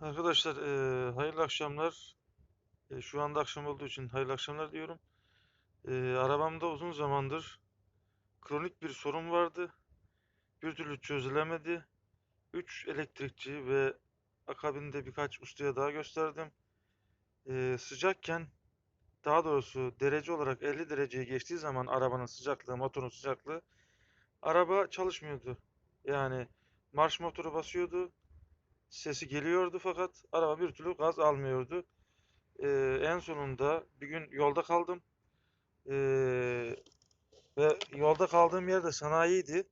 Arkadaşlar eee, hayırlı akşamlar. E, şu anda akşam olduğu için hayırlı akşamlar diyorum. E, arabamda uzun zamandır kronik bir sorun vardı. Bir türlü çözülemedi. 3 elektrikçi ve akabinde birkaç ustaya daha gösterdim. E, sıcakken daha doğrusu derece olarak 50 dereceyi geçtiği zaman arabanın sıcaklığı, motorun sıcaklığı araba çalışmıyordu. Yani marş motoru basıyordu. Sesi geliyordu fakat araba bir türlü gaz almıyordu. Ee, en sonunda bir gün yolda kaldım. Ee, ve yolda kaldığım yer de sanayiydi.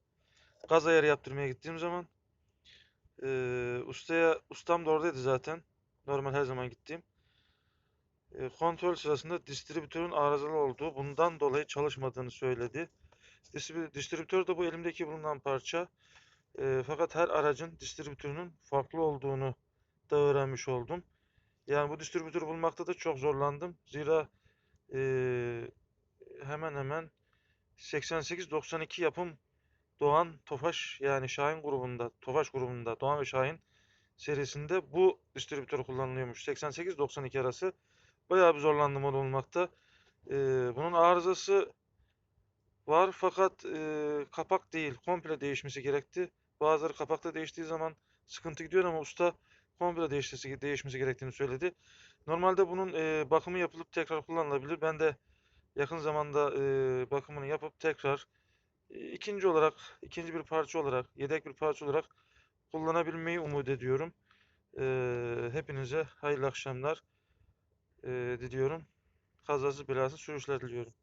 Gaz ayarı yaptırmaya gittiğim zaman ee, ustaya ustam da oradaydı zaten. Normal her zaman gittiğim. Ee, kontrol sırasında distribütörün arızalı olduğu, bundan dolayı çalışmadığını söyledi. Distribü- Distribütör de bu elimdeki bulunan parça. Ee, fakat her aracın distribütörünün farklı olduğunu da öğrenmiş oldum. Yani bu distribütörü bulmakta da çok zorlandım. Zira eee, hemen hemen 88-92 yapım Doğan Tofaş yani Şahin grubunda, Tofaş grubunda Doğan ve Şahin serisinde bu distribütör kullanılıyormuş. 88-92 arası bayağı bir zorlandım onu bulmakta. Eee, bunun arızası var fakat eee, kapak değil, komple değişmesi gerekti. Bazıları kapakta değiştiği zaman sıkıntı gidiyor ama usta komple değişmesi, değişmesi gerektiğini söyledi. Normalde bunun eee, bakımı yapılıp tekrar kullanılabilir. Ben de yakın zamanda eee, bakımını yapıp tekrar e, ikinci olarak, ikinci bir parça olarak, yedek bir parça olarak kullanabilmeyi umut ediyorum. Eee, hepinize hayırlı akşamlar eee, diliyorum. Kazasız belasız sürüşler diliyorum.